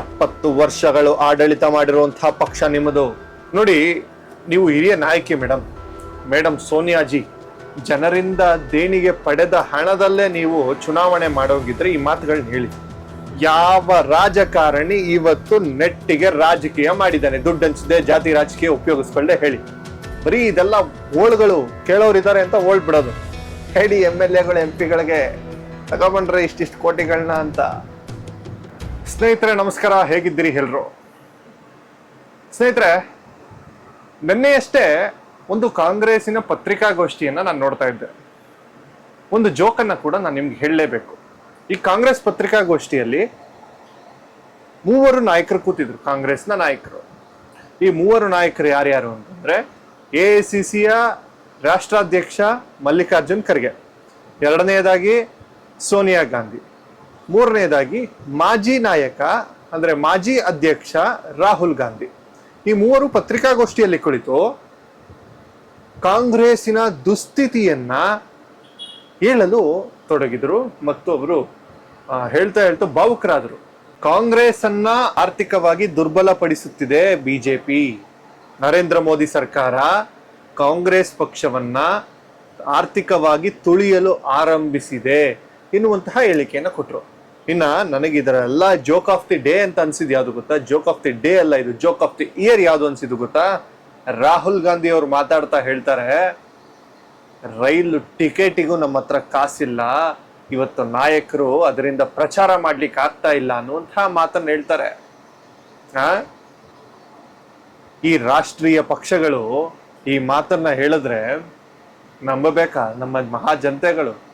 ಎಪ್ಪತ್ತು ವರ್ಷಗಳು ಆಡಳಿತ ಮಾಡಿರುವಂತಹ ಪಕ್ಷ ನಿಮ್ಮದು. ನೋಡಿ, ನೀವು ಹಿರಿಯ ನಾಯಕಿ ಮೇಡಮ್ ಮೇಡಮ್ ಸೋನಿಯಾಜಿ, ಜನರಿಂದ ದೇಣಿಗೆ ಪಡೆದ ಹಣದಲ್ಲೇ ನೀವು ಚುನಾವಣೆ ಮಾಡೋಗಿದ್ರೆ ಈ ಮಾತುಗಳನ್ನ ಹೇಳಿ. ಯಾವ ರಾಜಕಾರಣಿ ಇವತ್ತು ನೆಟ್ಟಿಗೆ ರಾಜಕೀಯ ಮಾಡಿದ್ದಾನೆ? ದುಡ್ಡು ಹಂಚದೆ, ಜಾತಿ ರಾಜಕೀಯ ಉಪಯೋಗಿಸ್ಕೊಳ್ಳೆ ಹೇಳಿ. ಬರೀ ಇದೆಲ್ಲ ಓಳ್ಗಳು ಕೇಳೋರಿದ್ದಾರೆ ಅಂತ ಓಳ್ಬಿಡೋದು ಹೇಳಿ ಎಂ ಎಲ್ ಎಗಳು, ಎಂ ಪಿಗಳಿಗೆ ತಗೊಬಂಡ್ರೆ ಇಷ್ಟಿಷ್ಟು ಕೋಟಿಗಳನ್ನ ಅಂತ. ಸ್ನೇಹಿತರೆ, ನಮಸ್ಕಾರ. ಹೇಗಿದ್ದೀರಿ ಎಲ್ರು? ಸ್ನೇಹಿತರೆ, ನಿನ್ನೆಯಷ್ಟೇ ಒಂದು ಕಾಂಗ್ರೆಸ್ಸಿನ ಪತ್ರಿಕಾಗೋಷ್ಠಿಯನ್ನ ನಾನು ನೋಡ್ತಾ ಇದ್ದೆ. ಒಂದು ಜೋಕನ್ನ ಕೂಡ ನಾನು ನಿಮ್ಗೆ ಹೇಳಲೇಬೇಕು. ಈ ಕಾಂಗ್ರೆಸ್ ಪತ್ರಿಕಾಗೋಷ್ಠಿಯಲ್ಲಿ ಮೂವರು ನಾಯಕರು ಕೂತಿದ್ರು, ಕಾಂಗ್ರೆಸ್ನ ನಾಯಕರು. ಈ ಮೂವರು ನಾಯಕರು ಯಾರ್ಯಾರು ಅಂತಂದ್ರೆ, ಎ ಐ ಸಿ ಸಿಯ ರಾಷ್ಟ್ರಾಧ್ಯಕ್ಷ ಮಲ್ಲಿಕಾರ್ಜುನ್ ಖರ್ಗೆ. ಎರಡನೆಯದಾಗಿ ಸೋನಿಯಾ ಗಾಂಧಿ. ಮೂರನೆಯದಾಗಿ ಮಾಜಿ ನಾಯಕ, ಅಂದ್ರೆ ಮಾಜಿ ಅಧ್ಯಕ್ಷ ರಾಹುಲ್ ಗಾಂಧಿ. ಈ ಮೂವರು ಪತ್ರಿಕಾಗೋಷ್ಠಿಯಲ್ಲಿ ಕುಳಿತು ಕಾಂಗ್ರೆಸ್ಸಿನ ದುಸ್ಥಿತಿಯನ್ನ ಹೇಳಲು ತೊಡಗಿದ್ರು ಮತ್ತು ಅವರು ಹೇಳ್ತಾ ಹೇಳ್ತಾ ಭಾವುಕರಾದರು. ಕಾಂಗ್ರೆಸ್ ಅನ್ನ ಆರ್ಥಿಕವಾಗಿ ದುರ್ಬಲಪಡಿಸುತ್ತಿದೆ ಬಿಜೆಪಿ. ನರೇಂದ್ರ ಮೋದಿ ಸರ್ಕಾರ ಕಾಂಗ್ರೆಸ್ ಪಕ್ಷವನ್ನ ಆರ್ಥಿಕವಾಗಿ ತುಳಿಯಲು ಆರಂಭಿಸಿದೆ ಎನ್ನುವಂತಹ ಹೇಳಿಕೆಯನ್ನ ಕೊಟ್ರು. ಇನ್ನ ನನಗೆ ಇದರ ಎಲ್ಲ ಜೋಕ್ ಆಫ್ ದಿ ಡೇ ಅಂತ ಅನ್ಸಿದ್ ಯಾವ್ದು ಗೊತ್ತಾ? ಜೋಕ್ ಆಫ್ ದಿ ಡೇ ಅಲ್ಲ ಇದು. ಜೋಕ್ ಆಫ್ ದಿ ಇಯರ್ ಯಾವ್ದು ಅನ್ಸಿದ್ದು ಗೊತ್ತಾ? ರಾಹುಲ್ ಗಾಂಧಿ ಅವ್ರು ಮಾತಾಡ್ತಾ ಹೇಳ್ತಾರೆ, ರೈಲು ಟಿಕೆಟಿಗೂ ನಮ್ಮ ಹತ್ರ ಕಾಸಿಲ್ಲ. ಇವತ್ತು ನಾಯಕರು ಅದರಿಂದ ಪ್ರಚಾರ ಮಾಡ್ಲಿಕ್ಕೆ ಆಗ್ತಾ ಇಲ್ಲ ಅನ್ನುವಂತಹ ಮಾತನ್ನ ಹೇಳ್ತಾರೆ. ಆ? ಈ ರಾಷ್ಟ್ರೀಯ ಪಕ್ಷಗಳು ಈ ಮಾತನ್ನ ಹೇಳಿದ್ರೆ ನಂಬಬೇಕಾ? ನಮ್ಮ ಮಹಾ ಜನತೆಗಳು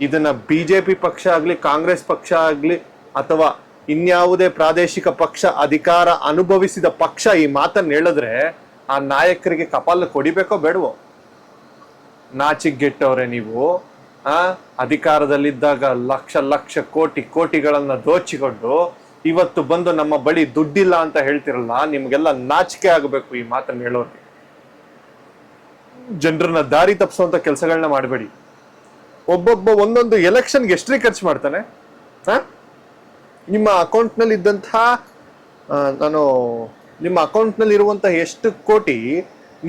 ಇದನ್ನ ಬಿಜೆಪಿ ಪಕ್ಷ ಆಗ್ಲಿ, ಕಾಂಗ್ರೆಸ್ ಪಕ್ಷ ಆಗ್ಲಿ, ಅಥವಾ ಇನ್ಯಾವುದೇ ಪ್ರಾದೇಶಿಕ ಪಕ್ಷ ಅಧಿಕಾರ ಅನುಭವಿಸಿದ ಪಕ್ಷ ಈ ಮಾತನ್ನ ಹೇಳಿದ್ರೆ ಆ ನಾಯಕರಿಗೆ ಕಪಾಲ ಕೊಡಿಬೇಕೋ ಬೇಡವೋ? ನಾಚಿಗೆಟ್ಟವ್ರೆ ನೀವು, ಆ? ಅಧಿಕಾರದಲ್ಲಿದ್ದಾಗ ಲಕ್ಷ ಲಕ್ಷ ಕೋಟಿ ಕೋಟಿಗಳನ್ನ ದೋಚಿಕೊಂಡು ಇವತ್ತು ಬಂದು ನಮ್ಮ ಬಳಿ ದುಡ್ಡಿಲ್ಲ ಅಂತ ಹೇಳ್ತಿರಲ್ಲ, ನಿಮ್ಗೆಲ್ಲ ನಾಚಿಕೆ ಆಗಬೇಕು ಈ ಮಾತನ್ನ ಹೇಳೋರಿಗೆ. ಜನರನ್ನ ದಾರಿ ತಪ್ಪಿಸುವಂತ ಕೆಲಸಗಳನ್ನ ಮಾಡಬೇಡಿ. ಒಬ್ಬೊಬ್ಬ ಒಂದೊಂದು ಎಲೆಕ್ಷನ್ಗೆ ಎಷ್ಟ್ರಿ ಖರ್ಚು ಮಾಡ್ತಾನೆ? ಹಾಂ? ನಿಮ್ಮ ಅಕೌಂಟ್ನಲ್ಲಿ ಇದ್ದಂತಹ ನಾನು ನಿಮ್ಮ ಅಕೌಂಟ್ನಲ್ಲಿ ಇರುವಂತಹ ಎಷ್ಟು ಕೋಟಿ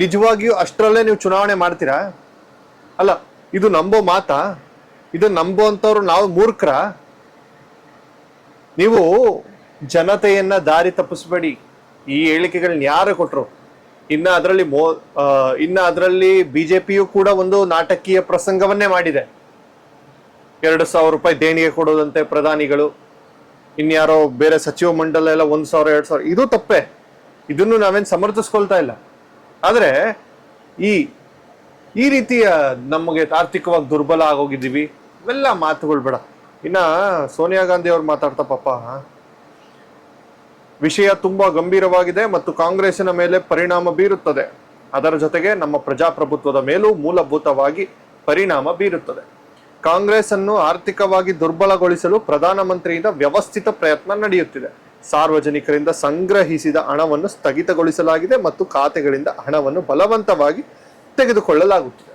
ನಿಜವಾಗಿಯೂ ಅಷ್ಟರಲ್ಲೇ ನೀವು ಚುನಾವಣೆ ಮಾಡ್ತೀರಾ? ಅಲ್ಲ, ಇದು ನಂಬೋ ಮಾತಾ? ಇದು ನಂಬುವಂಥವ್ರು ನಾವು ಮೂರ್ಖರ? ನೀವು ಜನತೆಯನ್ನ ದಾರಿ ತಪ್ಪಿಸ್ಬೇಡಿ. ಈ ಹೇಳಿಕೆಗಳನ್ನ ಯಾರು ಕೊಟ್ರು? ಇನ್ನ ಅದರಲ್ಲಿ ಮೋ ಇನ್ನ ಅದರಲ್ಲಿ ಬಿಜೆಪಿಯು ಕೂಡ ಒಂದು ನಾಟಕೀಯ ಪ್ರಸಂಗವನ್ನೇ ಮಾಡಿದೆ. ಎರಡು ಸಾವಿರ ರೂಪಾಯಿ ದೇಣಿಗೆ ಕೊಡೋದಂತೆ ಪ್ರಧಾನಿಗಳು. ಇನ್ಯಾರೋ ಬೇರೆ ಸಚಿವ ಮಂಡಲ ಎಲ್ಲ ಒಂದ್ ಸಾವಿರ, ಎರಡ್ ಸಾವಿರ. ಇದು ತಪ್ಪೆ. ಇದನ್ನು ನಾವೇನು ಸಮರ್ಥಿಸ್ಕೊಳ್ತಾ ಇಲ್ಲ. ಆದ್ರೆ ಈ ಈ ರೀತಿಯ ನಮಗೆ ಆರ್ಥಿಕವಾಗಿ ದುರ್ಬಲ ಆಗೋಗಿದ್ದೀವಿ. ಇವೆಲ್ಲ ಮಾತುಗಳು ಬೇಡ. ಇನ್ನ ಸೋನಿಯಾ ಗಾಂಧಿ ಅವ್ರು ಮಾತಾಡ್ತಾ ಪಾಪ. ವಿಷಯ ತುಂಬಾ ಗಂಭೀರವಾಗಿದೆ ಮತ್ತು ಕಾಂಗ್ರೆಸ್ಸಿನ ಮೇಲೆ ಪರಿಣಾಮ ಬೀರುತ್ತದೆ. ಅದರ ಜೊತೆಗೆ ನಮ್ಮ ಪ್ರಜಾಪ್ರಭುತ್ವದ ಮೇಲೂ ಮೂಲಭೂತವಾಗಿ ಪರಿಣಾಮ ಬೀರುತ್ತದೆ. ಕಾಂಗ್ರೆಸ್ ಅನ್ನು ಆರ್ಥಿಕವಾಗಿ ದುರ್ಬಲಗೊಳಿಸಲು ಪ್ರಧಾನಮಂತ್ರಿಯಿಂದ ವ್ಯವಸ್ಥಿತ ಪ್ರಯತ್ನ ನಡೆಯುತ್ತಿದೆ. ಸಾರ್ವಜನಿಕರಿಂದ ಸಂಗ್ರಹಿಸಿದ ಹಣವನ್ನು ಸ್ಥಗಿತಗೊಳಿಸಲಾಗಿದೆ ಮತ್ತು ಖಾತೆಗಳಿಂದ ಹಣವನ್ನು ಬಲವಂತವಾಗಿ ತೆಗೆದುಕೊಳ್ಳಲಾಗುತ್ತಿದೆ.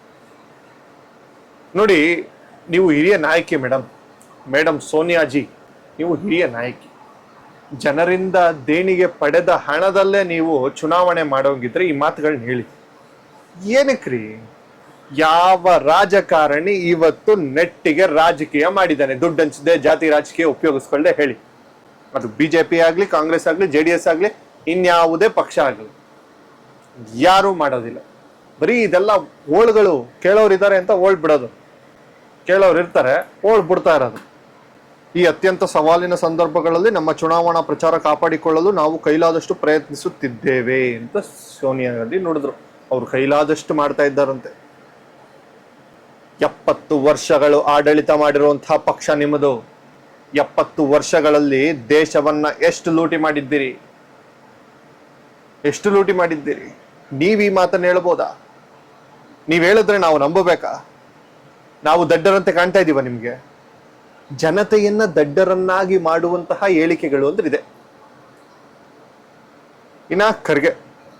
ನೋಡಿ, ನೀವು ಹಿರಿಯ ನಾಯಕಿ ಮೇಡಮ್ ಮೇಡಮ್ ಸೋನಿಯಾಜಿ, ನೀವು ಹಿರಿಯ ನಾಯಕಿ. ಜನರಿಂದ ದೇಣಿಗೆ ಪಡೆದ ಹಣದಲ್ಲೇ ನೀವು ಚುನಾವಣೆ ಮಾಡೋಂಗಿದ್ರೆ ಈ ಮಾತುಗಳನ್ನ ಹೇಳಿ. ಏನಕ್ರಿ? ಯಾವ ರಾಜಕಾರಣಿ ಇವತ್ತು ನೆಟ್ಟಿಗೆ ರಾಜಕೀಯ ಮಾಡಿದ್ದಾನೆ? ದುಡ್ಡು ಹಂಚದೆ ಜಾತಿ ರಾಜಕೀಯ ಉಪಯೋಗಿಸ್ಕೊಳ್ಳದೆ ಹೇಳಿ. ಅದು ಬಿಜೆಪಿ ಆಗಲಿ, ಕಾಂಗ್ರೆಸ್ ಆಗಲಿ, ಜೆ ಡಿ ಎಸ್ ಆಗಲಿ, ಇನ್ಯಾವುದೇ ಪಕ್ಷ ಆಗಲಿ, ಯಾರೂ ಮಾಡೋದಿಲ್ಲ. ಬರೀ ಇದೆಲ್ಲ ಓಳ್ಗಳು ಕೇಳೋರಿದ್ದಾರೆ ಅಂತ ಓಳ್ ಬಿಡೋದು ಕೇಳೋರು ಇರ್ತಾರೆ ಓಳ್ ಬಿಡ್ತಾ ಇರೋದು. ಈ ಅತ್ಯಂತ ಸವಾಲಿನ ಸಂದರ್ಭಗಳಲ್ಲಿ ನಮ್ಮ ಚುನಾವಣಾ ಪ್ರಚಾರ ಕಾಪಾಡಿಕೊಳ್ಳಲು ನಾವು ಕೈಲಾದಷ್ಟು ಪ್ರಯತ್ನಿಸುತ್ತಿದ್ದೇವೆ ಅಂತ ಸೋನಿಯಾ ಗಾಂಧಿ ನೋಡಿದ್ರು. ಅವ್ರು ಕೈಲಾದಷ್ಟು ಮಾಡ್ತಾ ಇದ್ದಾರಂತೆ. ಎಪ್ಪತ್ತು ವರ್ಷಗಳು ಆಡಳಿತ ಮಾಡಿರುವಂತಹ ಪಕ್ಷ ನಿಮ್ಮದು. ಎಪ್ಪತ್ತು ವರ್ಷಗಳಲ್ಲಿ ದೇಶವನ್ನ ಎಷ್ಟು ಲೂಟಿ ಮಾಡಿದ್ದೀರಿ? ಎಷ್ಟು ಲೂಟಿ ಮಾಡಿದ್ದೀರಿ? ನೀವು ಈ ಮಾತನ್ನು ಹೇಳ್ಬೋದಾ ನೀವ್ ಹೇಳಿದ್ರೆ ನಾವು ನಂಬಬೇಕಾ? ನಾವು ದಡ್ಡರಂತೆ ಕಾಣ್ತಾ ಇದ್ದೀವ ನಿಮ್ಗೆ. ಜನತೆಯನ್ನ ದಡ್ಡರನ್ನಾಗಿ ಮಾಡುವಂತಹ ಹೇಳಿಕೆಗಳು ಅಂದ್ರೆ ಇದೆ. ಇನ್ನ ಖರ್ಗೆ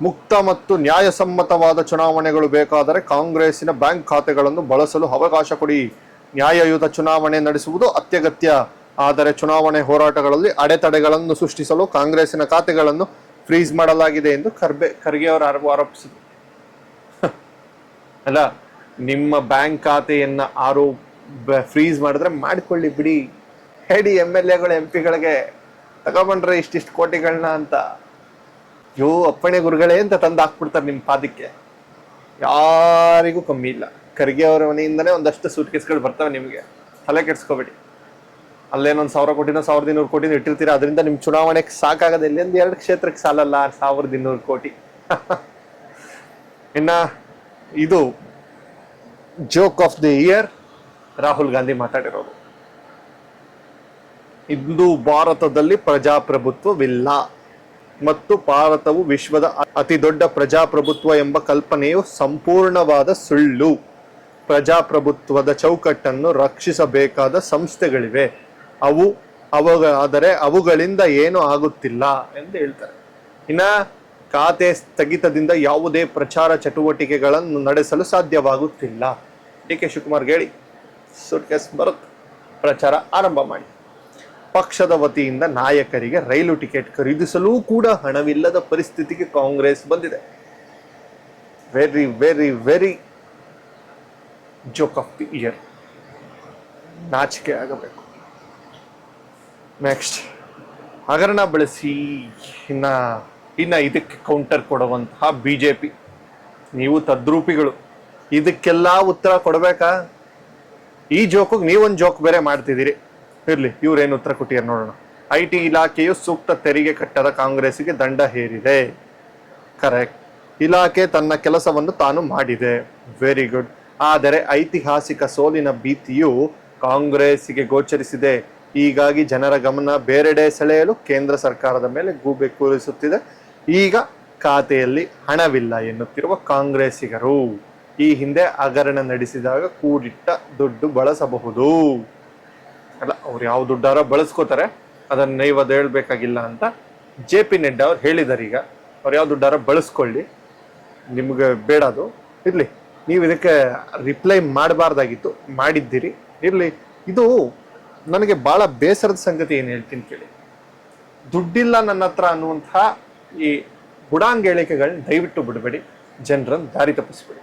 ಮುಕ್ತ ಮತ್ತು ನ್ಯಾಯಸಮ್ಮತವಾದ ಚುನಾವಣೆಗಳು ಬೇಕಾದರೆ ಕಾಂಗ್ರೆಸ್ಸಿನ ಬ್ಯಾಂಕ್ ಖಾತೆಗಳನ್ನು ಬಳಸಲು ಅವಕಾಶ ಕೊಡಿ. ನ್ಯಾಯಯುತ ಚುನಾವಣೆ ನಡೆಸುವುದು ಅತ್ಯಗತ್ಯ. ಆದರೆ ಚುನಾವಣೆ ಹೋರಾಟಗಳಲ್ಲಿ ಅಡೆತಡೆಗಳನ್ನು ಸೃಷ್ಟಿಸಲು ಕಾಂಗ್ರೆಸ್ಸಿನ ಖಾತೆಗಳನ್ನು ಫ್ರೀಸ್ ಮಾಡಲಾಗಿದೆ ಎಂದು ಖರ್ಬೆ ಖರ್ಗೆ ಅವರು ಆರೋಪ ಆರೋಪಿಸಿದರು. ಅಲ್ಲ, ನಿಮ್ಮ ಬ್ಯಾಂಕ್ ಖಾತೆಯನ್ನ ಆರೋ ಫ್ರೀಸ್ ಮಾಡಿದ್ರೆ ಮಾಡಿಕೊಳ್ಳಿ ಬಿಡಿ. ಹೇಳಿ ಎಂ ಎಲ್ ಎಗಳು, ಎಂ ಪಿಗಳಿಗೆ ತಗೊಬಂಡ್ರೆ ಇಷ್ಟಿಷ್ಟು ಕೋಟಿಗಳನ್ನ ಅಂತ. ಯೋ, ಅಪ್ಪಣೆ ಗುರುಗಳೇ ಅಂತ ತಂದು ಹಾಕ್ಬಿಡ್ತಾರೆ ನಿಮ್ಮ ಪಾದಕ್ಕೆ. ಯಾರಿಗೂ ಕಮ್ಮಿ ಇಲ್ಲ. ಖರ್ಗೆ ಅವರ ಮನೆಯಿಂದನೇ ಒಂದಷ್ಟು ಸೂಟ್ ಕೇಸ್ಗಳು ಬರ್ತವೆ ನಿಮಗೆ. ತಲೆ ಕೆಡ್ಸ್ಕೋಬೇಡಿ. ಅಲ್ಲೇನೊಂದು ಸಾವಿರ ಕೋಟಿನ ಸಾವಿರದ ಇನ್ನೂರು ಕೋಟಿನ ಇಟ್ಟಿರ್ತೀರ? ಅದರಿಂದ ನಿಮ್ಮ ಚುನಾವಣೆಗೆ ಸಾಕಾಗದ ಇಲ್ಲಿಂದ ಎರಡು ಕ್ಷೇತ್ರಕ್ಕೆ ಸಾಲಲ್ಲ ಸಾವಿರದ ಇನ್ನೂರು ಕೋಟಿ. ಇನ್ನ ಇದು joke of the year Rahul Gandhi ಮಾತಾಡಿರೋದು. ಇಂದು ಭಾರತದಲ್ಲಿ ಪ್ರಜಾಪ್ರಭುತ್ವವಿಲ್ಲ. ಮತ್ತು ಭಾರತವು ವಿಶ್ವದ ಅತಿ ದೊಡ್ಡ ಪ್ರಜಾಪ್ರಭುತ್ವ ಎಂಬ ಕಲ್ಪನೆಯು ಸಂಪೂರ್ಣವಾದ ಸುಳ್ಳು. ಪ್ರಜಾಪ್ರಭುತ್ವದ ಚೌಕಟ್ಟನ್ನು ರಕ್ಷಿಸಬೇಕಾದ ಸಂಸ್ಥೆಗಳಿವೆ. ಅವು ಅವ ಆದರೆ ಅವುಗಳಿಂದ ಏನು ಆಗುತ್ತಿಲ್ಲ ಎಂದು ಹೇಳ್ತಾರೆ. ಇನ್ನ ಖಾತೆ ಸ್ಥಗಿತದಿಂದ ಯಾವುದೇ ಪ್ರಚಾರ ಚಟುವಟಿಕೆಗಳನ್ನು ನಡೆಸಲು ಸಾಧ್ಯವಾಗುತ್ತಿಲ್ಲ. ಡಿ ಕೆ ಶಿವಕುಮಾರ್ ಹೇಳಿ, ಸುಟ್ಕೇಸ್ ಬರುತ್ತೆ ಪ್ರಚಾರ ಆರಂಭ ಮಾಡಿ. ಪಕ್ಷದ ವತಿಯಿಂದ ನಾಯಕರಿಗೆ ರೈಲು ಟಿಕೆಟ್ ಖರೀದಿಸಲು ಕೂಡ ಹಣವಿಲ್ಲದ ಪರಿಸ್ಥಿತಿಗೆ ಕಾಂಗ್ರೆಸ್ ಬಂದಿದೆ. Very very very joke of the year ನಾಚಿಕೆ ಆಗಬೇಕು. ನೆಕ್ಸ್ಟ್ ಹಗರಣ ಬಳಸಿ, ಇನ್ನ ಇನ್ನ ಇದಕ್ಕೆ ಕೌಂಟರ್ ಕೊಡುವಂತಹ ಬಿಜೆಪಿ ನೀವು ತದ್ರೂಪಿಗಳು. ಇದಕ್ಕೆಲ್ಲ ಉತ್ತರ ಕೊಡಬೇಕಾ? ಈ ಜೋಕಿಗೆ ನೀವೊಂದು ಜೋಕ್ ಬೇರೆ ಮಾಡ್ತಿದ್ದೀರಿ. ಇರ್ಲಿ ಇವ್ರೇನು ಉತ್ತರ ಕೊಟ್ಟಿದ್ದಾರೆ ನೋಡೋಣ. ಐ ಟಿ ಇಲಾಖೆಯು ಸೂಕ್ತ ತೆರಿಗೆ ಕಟ್ಟದ ಕಾಂಗ್ರೆಸ್ಗೆ ದಂಡ ಹೇರಿದೆ. ಕರೆಕ್ಟ್ ಇಲಾಖೆ ತನ್ನ ಕೆಲಸವನ್ನು ತಾನು ಮಾಡಿದೆ. ವೆರಿ ಗುಡ್ ಆದರೆ ಐತಿಹಾಸಿಕ ಸೋಲಿನ ಭೀತಿಯು ಕಾಂಗ್ರೆಸ್ಗೆ ಗೋಚರಿಸಿದೆ. ಹೀಗಾಗಿ ಜನರ ಗಮನ ಬೇರೆಡೆ ಸೆಳೆಯಲು ಕೇಂದ್ರ ಸರ್ಕಾರದ ಮೇಲೆ ಗೂಬೆ ಕೂರಿಸುತ್ತಿದೆ. ಈಗ ಖಾತೆಯಲ್ಲಿ ಹಣವಿಲ್ಲ ಎನ್ನುತ್ತಿರುವ ಕಾಂಗ್ರೆಸ್ಸಿಗರು. ಈ ಹಿಂದೆ ಹಗರಣ ನಡೆಸಿದಾಗ ಕೂಡಿಟ್ಟ ದುಡ್ಡು ಬಳಸಬಹುದು. ಅಲ್ಲ, ಅವ್ರು ಯಾವ ದುಡ್ಡಾರ ಬಳಸ್ಕೋತಾರೆ, ಅದನ್ನ ನೈವದ ಅದು ಹೇಳ್ಬೇಕಾಗಿಲ್ಲ ಅಂತ ಜೆ ಪಿ ನಡ್ಡಾ ಅವ್ರು ಹೇಳಿದಾರೆ ಈಗ. ಅವ್ರು ಯಾವ ದುಡ್ಡಾರ ಬಳಸ್ಕೊಳ್ಳಿ, ನಿಮ್ಗೆ ಬೇಡ ಅದು. ಇರ್ಲಿ, ನೀವು ಇದಕ್ಕೆ ರಿಪ್ಲೈ ಮಾಡಬಾರ್ದಾಗಿತ್ತು, ಮಾಡಿದ್ದೀರಿ. ಇರ್ಲಿ, ಇದು ನನಗೆ ಬಹಳ ಬೇಸರದ ಸಂಗತಿ ಏನು ಹೇಳ್ತೀನಿ ಕೇಳಿ. ದುಡ್ಡಿಲ್ಲ ನನ್ನ ಹತ್ರ ಅನ್ನುವಂತಹ ಈ ಬುಡಾಂಗ್ ಹೇಳಿಕೆಗಳನ್ನ ದಯವಿಟ್ಟು ಬಿಡಬೇಡಿ. ಜನರನ್ನು ದಾರಿ ತಪ್ಪಿಸ್ಬೇಡಿ.